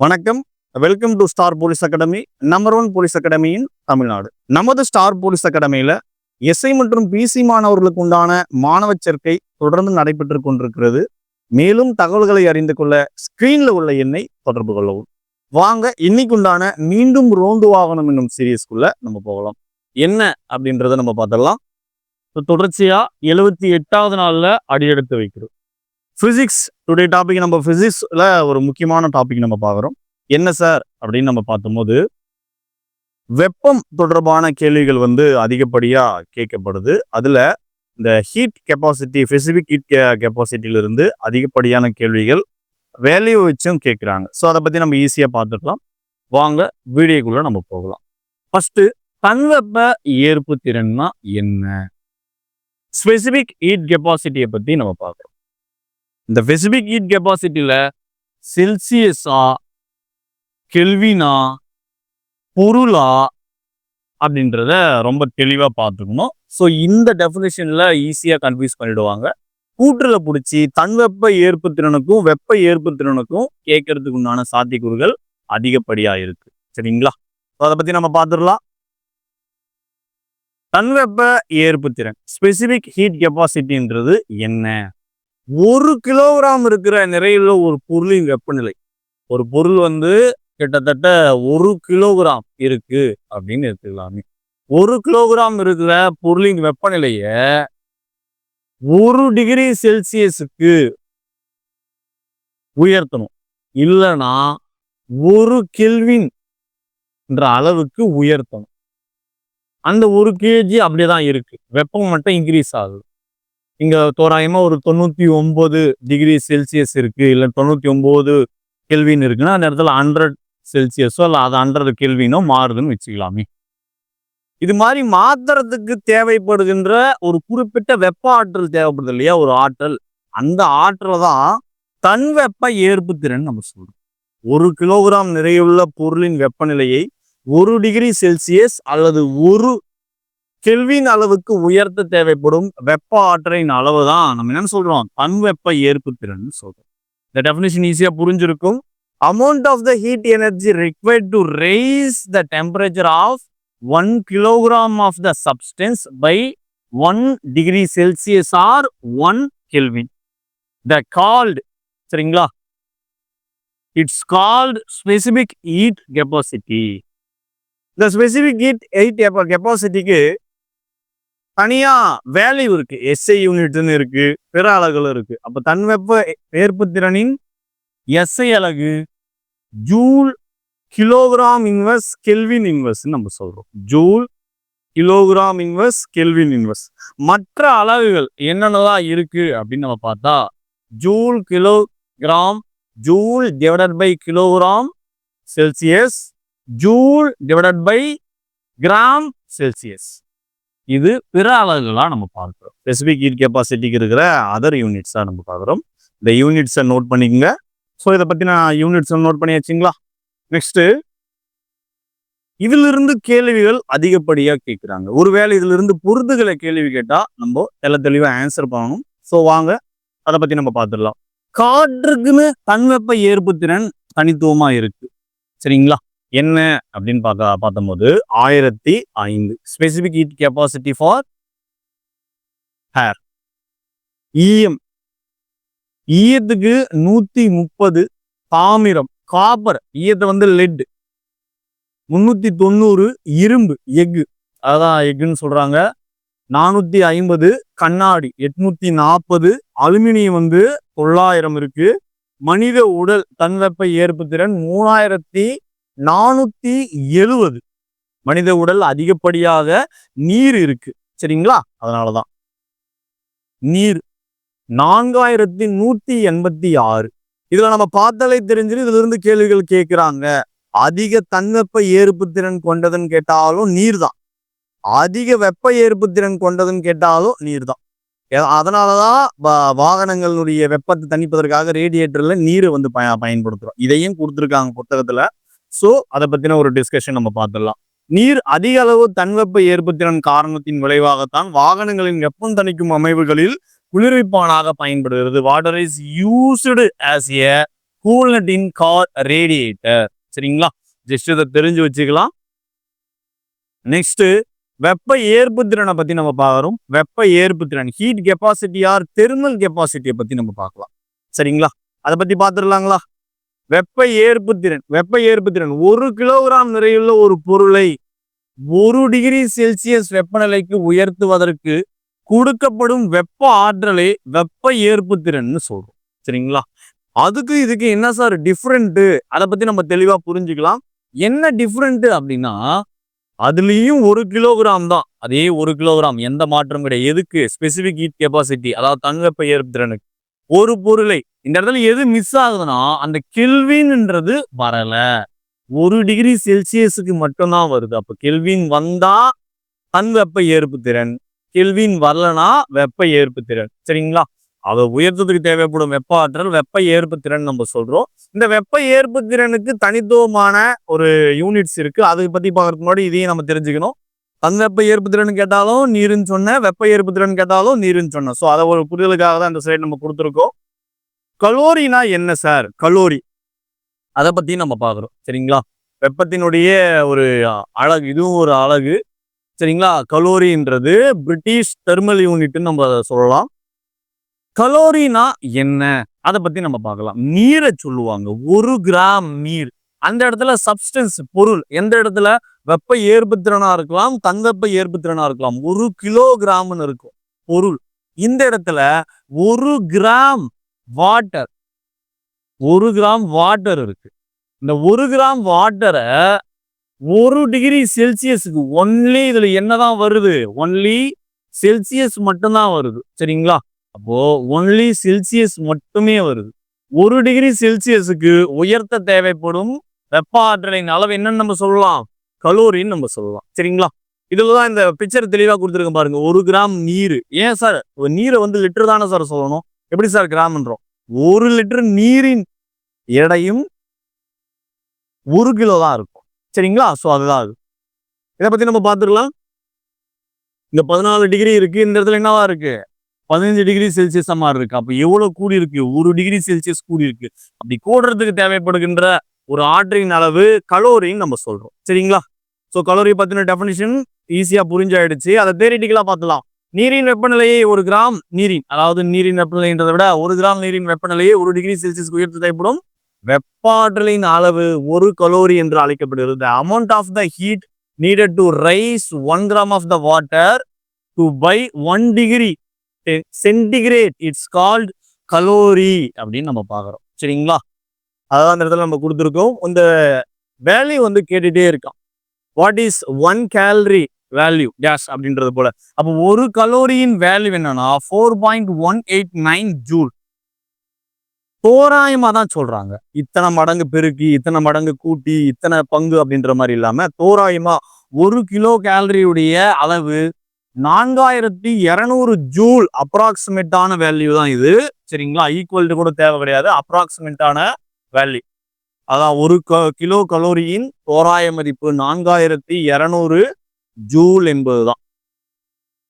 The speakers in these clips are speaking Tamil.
வணக்கம். Welcome to star police academy number one police அகாடமியின் Tamil Nadu. நமது ஸ்டார் போலீஸ் அகாடமியில எஸ்ஐ மற்றும் பிசி மாணவர்களுக்கு உண்டான மாணவ சேர்க்கை தொடர்ந்து நடைபெற்று கொண்டிருக்கிறது. மேலும் தகவல்களை அறிந்து கொள்ள ஸ்கிரீன்ல உள்ள எண்ணை தொடர்பு கொள்ளவும். வாங்க இன்னைக்கு உண்டான மீண்டும் ரோந்து வாகனம் என்னும் சீரியஸ்குள்ள நம்ம போகலாம். என்ன அப்படின்றத நம்ம பார்த்துடலாம். So, தொடர்ச்சியா எழுபத்தி எட்டாவது நாள்ல அடியெடுத்து வைக்கிறோம். ஃபிசிக்ஸ் டுடே டாபிக் நம்ம ஃபிசிக்ஸில் ஒரு முக்கியமான டாபிக் நம்ம பார்க்குறோம். என்ன சார் அப்படின்னு நம்ம பார்த்தபோது வெப்பம் தொடர்பான கேள்விகள் வந்து அதிகப்படியாக கேட்கப்படுது. அதில் இந்த ஹீட் கெப்பாசிட்டி ஸ்பெசிஃபிக் ஹீட் கெப்பாசிட்டியிலிருந்து அதிகப்படியான கேள்விகள் வேல்யூ வச்சும் கேட்குறாங்க. ஸோ அதை பற்றி நம்ம ஈஸியாக பார்த்துக்கலாம். வாங்க வீடியோக்குள்ளே நம்ம போகலாம். ஃபஸ்ட்டு தன்வெப்ப ஏற்பு திறன்னா என்ன ஸ்பெசிஃபிக் ஹீட் கெப்பாசிட்டியை பற்றி நம்ம பார்க்குறோம். இந்த பெசிபிக் ஹீட் கெப்பாசிட்டியில் செல்சியஸா கெல்வினா பொருளா அப்படின்றத ரொம்ப தெளிவாக பார்த்துக்கணும். ஸோ இந்த டெஃபினேஷனில் ஈஸியாக கன்ஃபியூஸ் பண்ணிடுவாங்க. கூற்றுல பிடிச்சி தன்வெப்ப ஏற்பு திறனுக்கும் வெப்ப ஏற்பு திறனுக்கும் கேட்கறதுக்கு உண்டான சாத்தியக்கூறுகள் அதிகப்படியாக இருக்கு. சரிங்களா? ஸோ அதை பற்றி நம்ம பார்த்துடலாம். தன்வெப்ப ஏற்பு திறன் ஸ்பெசிபிக் ஹீட் கெப்பாசிட்டின்றது என்ன? ஒரு கிலோகிராம் இருக்கிற நிறையுள்ள ஒரு பொருளின் வெப்பநிலை. ஒரு பொருள் வந்து கிட்டத்தட்ட ஒரு கிலோகிராம் இருக்கு அப்படின்னு எடுத்துக்கலாமே. ஒரு கிலோகிராம் இருக்கிற பொருளின் வெப்பநிலைய ஒரு டிகிரி செல்சியஸுக்கு உயர்த்தணும். இல்லைன்னா ஒரு கெல்வின் என்ற அளவுக்கு உயர்த்தணும். அந்த ஒரு கேஜி அப்படியே தான் இருக்கு. வெப்பம் மட்டும் இன்க்ரீஸ் ஆகுது. இங்கே தோராயமாக ஒரு தொண்ணூற்றி ஒம்பது டிகிரி செல்சியஸ் இருக்குது இல்லை தொண்ணூற்றி ஒம்பது கெல்வின் இருக்குன்னா அந்த இடத்துல ஹண்ட்ரட் செல்சியஸோ இல்லை அது ஹண்ட்ரட் கெல்வினோ மாறுதுன்னு வச்சுக்கலாமே. இது மாதிரி மாத்துறதுக்கு தேவைப்படுகின்ற ஒரு குறிப்பிட்ட வெப்ப ஆற்றல் தேவைப்படுது இல்லையா ஒரு ஆற்றல். அந்த ஆற்றலை தான் தன் வெப்ப ஏற்பு திறன் நம்ம சொல்றோம். ஒரு கிலோகிராம் நிறையுள்ள பொருளின் வெப்பநிலையை ஒரு டிகிரி செல்சியஸ் அல்லது ஒரு கெல்வின் அளவுக்கு உயர்த்த தேவைப்படும் வெப்ப ஆற்றலின் அளவு தான் நம்ம என்ன சொல்றோம்? தன் வெப்ப ஏற்பு திறன் சொல்றோம். இந்த டெஃபினேஷன் ஈஸியா புரிஞ்சிருக்கும். Amount of the heat energy required to raise the temperature of one kilogram of the substance by one degree Celsius or one kelvin the called சரிங்களா? It's called specific heat capacity இந்த ஸ்பெசிபிக் ஹீட் எயிட் கெப்பாசிட்டிக்கு தனியா வேல்யூ இருக்கு. எஸ்ஐ யூனிட்னு இருக்கு. பிற அலகுகள் இருக்கு. அப்ப தன்வெப்ப ஏற்பு திறனின் எஸ்ஐ அலகு joule kilogram inverse kelvin inverse நம்ம சொல்றோம். Joule kilogram inverse kelvin inverse. மற்ற அலகுகள் என்னென்னலாம் இருக்கு அப்படின்னு நம்ம பார்த்தா joule kilogram joule divided by kilogram Celsius joule divided by gram Celsius இது பிற அலகுகளாக நம்ம பார்க்குறோம். ஸ்பெசிஃபிக் ஹீட் கெப்பாசிட்டிக்கு இருக்கிற அதர் யூனிட்ஸா நம்ம பார்க்குறோம். இந்த யூனிட்ஸை நோட் பண்ணிக்கங்க. ஸோ இதை பற்றி நான் யூனிட்ஸை நோட் பண்ணியாச்சுங்களா நெக்ஸ்ட்டு இதிலிருந்து கேள்விகள் அதிகப்படியாக கேட்குறாங்க. ஒருவேளை இதிலிருந்து பொருந்துகளை கேள்வி கேட்டால் நம்ம தெல தெளிவாக ஆன்சர் பண்ணணும். ஸோ வாங்க அதை பற்றி நம்ம பார்த்துடலாம். காற்றுக்குன்னு தன்வெப்ப ஏற்பு திறன் தனித்துவமாக இருக்கு. சரிங்களா? என்ன அப்படின்னு பார்க்க பார்த்தபோது ஆயிரத்தி ஐந்து. Specific heat capacity for hair ஈயம் ஈயத்துக்கு நூத்தி முப்பது தாமிரம் காப்பர் ஈயத்தை வந்து லெட் முன்னூத்தி தொண்ணூறு இரும்பு எஃகு அதான் எஃகுன்னு சொல்றாங்க. நானூத்தி ஐம்பது கண்ணாடி எட்நூத்தி நாற்பது அலுமினியம் வந்து தொள்ளாயிரம் இருக்கு. மனித உடல் தன்வெப்ப ஏற்பு திறன் மூணாயிரத்தி நானூத்தி எழுவது. மனித உடல் அதிகப்படியாக நீர் இருக்கு. சரிங்களா? அதனாலதான். நீர். நான்காயிரத்தி நூத்தி எண்பத்தி ஆறு. இதுல நம்ம பார்த்தாலே தெரிஞ்சிடும் இதுல இருந்து கேள்விகள் கேட்கிறாங்க அதிக தன்வெப்ப ஏற்பு திறன் கொண்டதுன்னு கேட்டாலும் நீர் தான் அதிக வெப்ப ஏற்பு திறன் கொண்டதுன்னு கேட்டாலும் நீர் தான் அதனாலதான் வா- வாகனங்களுடைய வெப்பத்தை தணிப்பதற்காக ரேடியேட்டர்ல நீரை வந்து பய பயன்படுத்துறோம். இதையும் கொடுத்துருக்காங்க புத்தகத்துல. ஸோ அதை பத்தின ஒரு டிஸ்கஷன் நம்ம பார்த்துடலாம். நீர் அதிக அளவு தன்வெப்ப ஏற்பத்திறன் காரணத்தின் விளைவாகத்தான் வாகனங்களின் வெப்பம் தணிக்கும் அமைவுகளில் குளிர்விப்பானாக பயன்படுகிறது. Water is used as a coolant in car radiator சரிங்களா? ஜஸ்ட் இதை தெரிஞ்சு வச்சுக்கலாம். நெக்ஸ்ட் வெப்ப ஏற்பு திறனை பத்தி நம்ம பார்க்குறோம். வெப்ப ஏற்பு திறன் ஹீட் கெப்பாசிட்டி ஆர் தெர்மல் கெப்பாசிட்டியை பத்தி நம்ம பார்க்கலாம். சரிங்களா? அதை பத்தி பார்த்துடலாங்களா? வெப்ப ஏற்பு திறன் வெப்ப ஏற்பு திறன். ஒரு கிலோகிராம் நிறையுள்ள ஒரு பொருளை ஒரு டிகிரி செல்சியஸ் வெப்பநிலைக்கு உயர்த்துவதற்கு கொடுக்கப்படும் வெப்ப ஆற்றலை வெப்ப ஏற்பு திறன்னு சொல்றோம். சரிங்களா? அதுக்கு இதுக்கு என்ன சார் டிஃப்ரெண்ட்டு அதை பத்தி நம்ம தெளிவா புரிஞ்சுக்கலாம். என்ன டிஃப்ரெண்ட்டு அப்படின்னா அதுலேயும் ஒரு கிலோகிராம் தான். அதே ஒரு கிலோகிராம் எந்த மாற்றம் கிடையாது. எதுக்கு? ஸ்பெசிபிக் ஹீட் கெப்பாசிட்டி அதாவது தங்க ஏற்பு திறனுக்கு. ஒரு பொருளை. இந்த இடத்துல எது மிஸ் ஆகுதுன்னா அந்த கெல்வின்ன்றது வரல. ஒரு டிகிரி செல்சியஸுக்கு மட்டும்தான் வருது. அப்ப கெல்வின் வந்தா தன் வெப்ப ஏற்பு திறன். கெல்வின் வரலனா வெப்ப ஏற்பு திறன். சரிங்களா? அதை உயர்த்ததுக்கு தேவைப்படும் வெப்ப ஆற்றல் வெப்ப ஏற்பு திறன் நம்ம சொல்றோம். இந்த வெப்ப ஏற்பு திறனுக்கு தனித்துவமான ஒரு யூனிட்ஸ் இருக்கு. அதை பத்தி பார்க்கறதுக்கு முன்னாடி இதையும் நம்ம தெரிஞ்சுக்கணும். அந்த வெப்ப ஏற்பு திறன் கேட்டாலும் நீருன்னு சொன்னேன் வெப்ப ஏற்பு திறன் கேட்டாலும் நீருன்னு சொன்னேன் ஸோ அதை ஒரு புரிதலுக்காக தான் இந்த சைடு நம்ம கொடுத்துருக்கோம். கலோரினா என்ன சார் கலோரி. அதை பற்றியும் நம்ம பார்க்குறோம். சரிங்களா? வெப்பத்தினுடைய ஒரு அழகு இதுவும் ஒரு அழகு. சரிங்களா? கலோரின்றது பிரிட்டிஷ் தெர்மல் யூனிட்னு நம்ம அதை சொல்லலாம். கலோரினா என்ன? அதை பற்றி நம்ம பார்க்கலாம். நீரை சொல்லுவாங்க. ஒரு கிராம் நீர். அந்த இடத்துல சப்ஸ்டன்ஸ் பொருள். எந்த இடத்துல? வெப்ப ஏற்புத்திறனா இருக்கலாம் தங்கப்ப ஏற்புத்திறனா இருக்கலாம். ஒரு கிலோகிராம்னு இருக்கும். பொருள். இந்த இடத்துல ஒரு கிராம் வாட்டர் ஒரு கிராம் வாட்டர் இருக்கு. இந்த ஒரு கிராம் வாட்டரை ஒரு டிகிரி செல்சியஸுக்கு ஒன்லி இதுல என்னதான் வருது? ஒன்லி செல்சியஸ் மட்டும்தான் வருது. சரிங்களா? அப்போ ஒன்லி செல்சியஸ் மட்டுமே வருது. ஒரு டிகிரி செல்சியஸுக்கு உயர்த்த தேவைப்படும் வெப்ப ஆற்றலின் அளவு என்னன்னு நம்ம சொல்லலாம். கலோரின்னு நம்ம சொல்லலாம். சரிங்களா? இதுலதான் இந்த பிக்சர் தெளிவாக கொடுத்துருக்க பாருங்க. ஒரு கிராம் நீர். ஏன் சார் நீரை வந்து லிட்டர் தானே சார் சொல்லணும். எப்படி சார் கிராம்ன்றோம்? ஒரு லிட்டர் நீரின் எடையும் ஒரு கிலோ தான் இருக்கும். சரிங்களா? ஸோ அதுதான் அது. இதை பத்தி நம்ம பார்த்துக்கலாம் இந்த பதினாலு டிகிரி இருக்கு. இந்த இடத்துல என்னவா இருக்கு? பதினஞ்சு டிகிரி செல்சியஸ் மாதிரி இருக்கு அப்ப எவ்வளவு கூடி இருக்கு ஒரு டிகிரி செல்சியஸ் கூடி இருக்கு அப்படி கூடுறதுக்கு தேவைப்படுகின்ற ஒரு ஆற்றின் அளவு கலோரின்னு நம்ம சொல்றோம். சரிங்களா? ஸோ கலோரி பத்தின டெஃபினிஷன் ஈஸியா புரிஞ்சாயிடுச்சு. அதை தேரிட்டிக்கலாக பார்க்கலாம் நீரின் வெப்பநிலையை ஒரு கிராம் நீரின் அதாவது நீரின் வெப்பநிலைன்றதை விட ஒரு கிராம் நீரின் வெப்பநிலையை ஒரு டிகிரி செல்சியஸ்க்கு உயர்த்த தேவைப்படும். வெப்பாற்றலின் அளவு ஒரு கலோரி என்று அழைக்கப்படுகிறது. The amount of the heat needed to rise one gram of the water to by one degree centigrade it's called calorie அப்படின்னு நம்ம பார்க்குறோம். சரிங்களா? அதான் அந்த இடத்துல நம்ம கொடுத்துருக்கோம். இந்த வேல்யூ வந்து கேட்டுகிட்டே இருக்கான். What is one calorie value gas அப்படின்றது போல. அப்போ ஒரு கலோரியின் வேல்யூ என்னன்னா four point one eight nine joule தோராயமாக தான் சொல்றாங்க. இத்தனை மடங்கு பெருக்கி இத்தனை மடங்கு கூட்டி இத்தனை பங்கு அப்படின்ற மாதிரி இல்லாமல் தோராயமாக ஒரு கிலோ கேலரியுடைய அளவு நான்காயிரத்தி இரநூறு ஜூல் அப்ராக்சிமேட்டான வேல்யூ தான் இது. சரிங்களா? ஈக்குவல்ட்டு கூட தேவை கிடையாது. அப்ராக்சிமேட்டான வேல்யூ அதான் ஒரு க கிலோ கலோரியின் தோராய மதிப்பு நான்காயிரத்தி இரநூறு ஜூல் என்பதுதான்.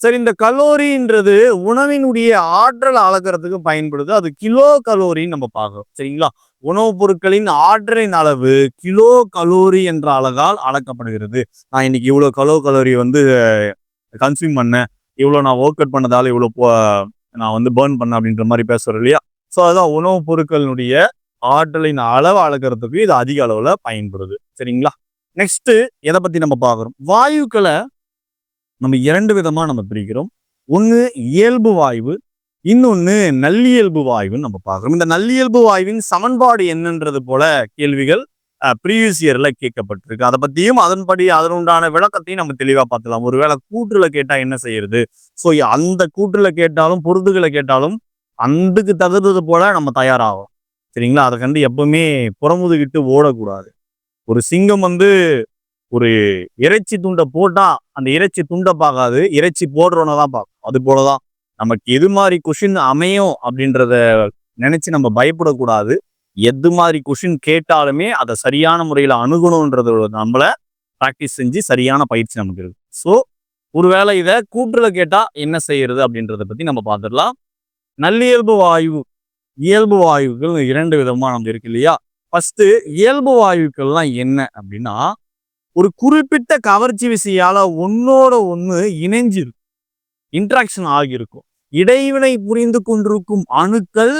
சரி இந்த கலோரின்றது உணவினுடைய ஆற்றல் அளக்கிறதுக்கு பயன்படுது. அது கிலோ கலோரின்னு நம்ம பார்க்கிறோம். சரிங்களா? உணவுப் பொருட்களின் ஆற்றலின் அளவு கிலோ கலோரி என்ற அழகால் அளக்கப்படுகிறது. நான் இன்னைக்கு இவ்வளோ கலோ கலோரி வந்து கன்சியூம் பண்ணேன். இவ்வளோ நான் ஒர்க் அவுட் பண்ணதால இவ்வளோ நான் வந்து பேர்ன் பண்ணேன் அப்படின்ற மாதிரி பேசுறேன் இல்லையா? ஸோ அதுதான் உணவுப் பொருட்களினுடைய ஆற்றலின் அளவு அளக்கிறதுக்கு இது அதிக அளவில் பயன்படுது. சரிங்களா? நெக்ஸ்ட்டு எதை பற்றி நம்ம பார்க்குறோம்? வாயுக்களை நம்ம இரண்டு விதமாக நம்ம பிரிக்கிறோம். ஒன்று இயல்பு வாயு இன்னொன்று நல்லியல்பு வாயுன்னு நம்ம பார்க்குறோம். இந்த நல்லியல்பு வாயுவின் சமன்பாடு என்னன்றது போல கேள்விகள் ப்ரீவியஸ் இயரில் கேட்கப்பட்டிருக்கு. அதை பற்றியும் அதன்படி அதனுண்டான விளக்கத்தையும் நம்ம தெளிவாக பார்த்துலாம் ஒருவேளை கூற்றுல கேட்டால் என்ன செய்யறது? ஸோ அந்த கூற்றுல கேட்டாலும் பொருதுகளை கேட்டாலும் அந்துக்கு தகுந்தது போல நம்ம தயாராகும் சரிங்களா? அதை கண்டு எப்பவுமே புறமுதுகிட்டு ஓடக்கூடாது. ஒரு சிங்கம் வந்து ஒரு இறைச்சி துண்டை போட்டா அந்த இறைச்சி துண்டை பார்க்காது. இறைச்சி போடுறோன்னு தான் பார்க்கும். அது போலதான் நமக்கு எது மாதிரி கொஷின் அமையும் அப்படின்றத நினைச்சு நம்ம பயப்படக்கூடாது. எது மாதிரி கொஷின் கேட்டாலுமே அதை சரியான முறையில் அணுகணுன்றது நம்மளை ப்ராக்டிஸ் செஞ்சு சரியான பயிற்சி நமக்கு இருக்கு. ஸோ ஒருவேளை இதை கூற்றுல கேட்டால் என்ன செய்யறது அப்படின்றத பற்றி நம்ம பார்த்துடலாம். நல்லியல்பு வாயு. இயல்பு வாயுக்கள் இரண்டு விதமா நம்ம இருக்கு இல்லையா? ஃபர்ஸ்ட் இயல்பு வாயுக்கள்லாம் என்ன அப்படின்னா ஒரு குறிப்பிட்ட கவர்ச்சி விசையால ஒன்னோட ஒன்று இணைஞ்சிருக்கும். இன்ட்ராக்ஷன் ஆகியிருக்கும். இடைவினை புரிந்து கொண்டிருக்கும் அணுக்கள்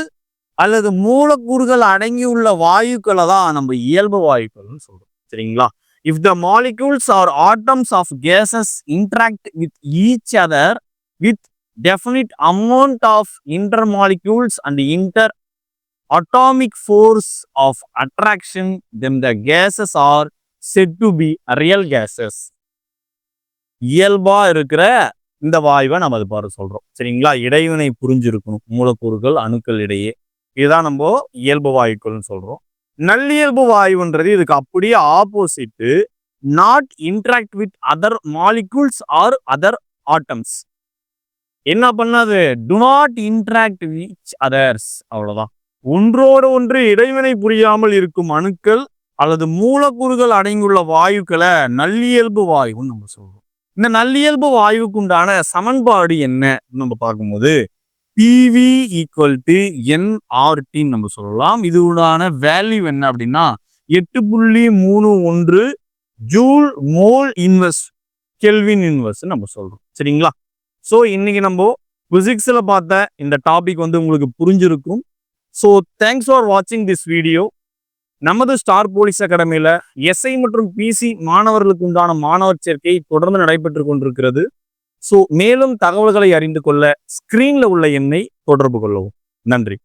அல்லது மூலக்கூறுகள் அடங்கியுள்ள வாயுக்களை தான் நம்ம இயல்பு வாயுக்கள்னு சொல்றோம். சரிங்களா? If the molecules or atoms of gases interact with each other with definite amount of inter molecules and inter atomic force of attraction then the gases are set to be real gases இயல்பா இருக்கிற இந்த வாயுவை நம்ம அது பாரு சொல்றோம். சரிங்களா? இடைவினை புரிஞ்சிருக்கணும். மூலக்கூறுகள் அணுக்கள் இடையே. இதுதான் நம்ம இயல்பு வாயுக்கள்னு சொல்றோம். நல்லியல்பு வாயுன்றது இதுக்கு அப்படியே opposite not interact with other molecules or other atoms என்ன பண்ணாது? Do not interact with others அவ்வளவுதான். ஒன்றோடு ஒன்று இடைவினை புரியாமல் இருக்கும் அணுக்கள் அல்லது மூலக்கூறுகள் அடங்கியுள்ள வாயுக்களை நல்லியல்பு வாயுன்னு நம்ம சொல்றோம். இந்த நல்லியல்பு வாயுவுக்கு உண்டான சமன்பாடு என்ன நம்ம பார்க்கும்போது பிவி ஈக்குவல் டு என்ஆர்டின்னு நம்ம சொல்லலாம். இது உண்டான வேல்யூ என்ன அப்படின்னா எட்டு புள்ளி மூணு ஒன்று joule mole invest kelvin invest நம்ம சொல்றோம். சரிங்களா? ஸோ இன்னைக்கு நம்ம ஃபிசிக்ஸில் பார்த்த இந்த டாபிக் வந்து உங்களுக்கு புரிஞ்சிருக்கும். ஸோ தேங்க்ஸ் ஃபார் வாட்சிங் திஸ் வீடியோ நமது ஸ்டார் போலீஸ் அகாடமியில் எஸ்ஐ மற்றும் பிசி மாணவர்களுக்கு உண்டான மாணவர் சேர்க்கை தொடர்ந்து நடைபெற்று கொண்டிருக்கிறது. ஸோ மேலும் தகவல்களை அறிந்து கொள்ள ஸ்க்ரீனில் உள்ள எண்ணை தொடர்பு கொள்ளவும். நன்றி.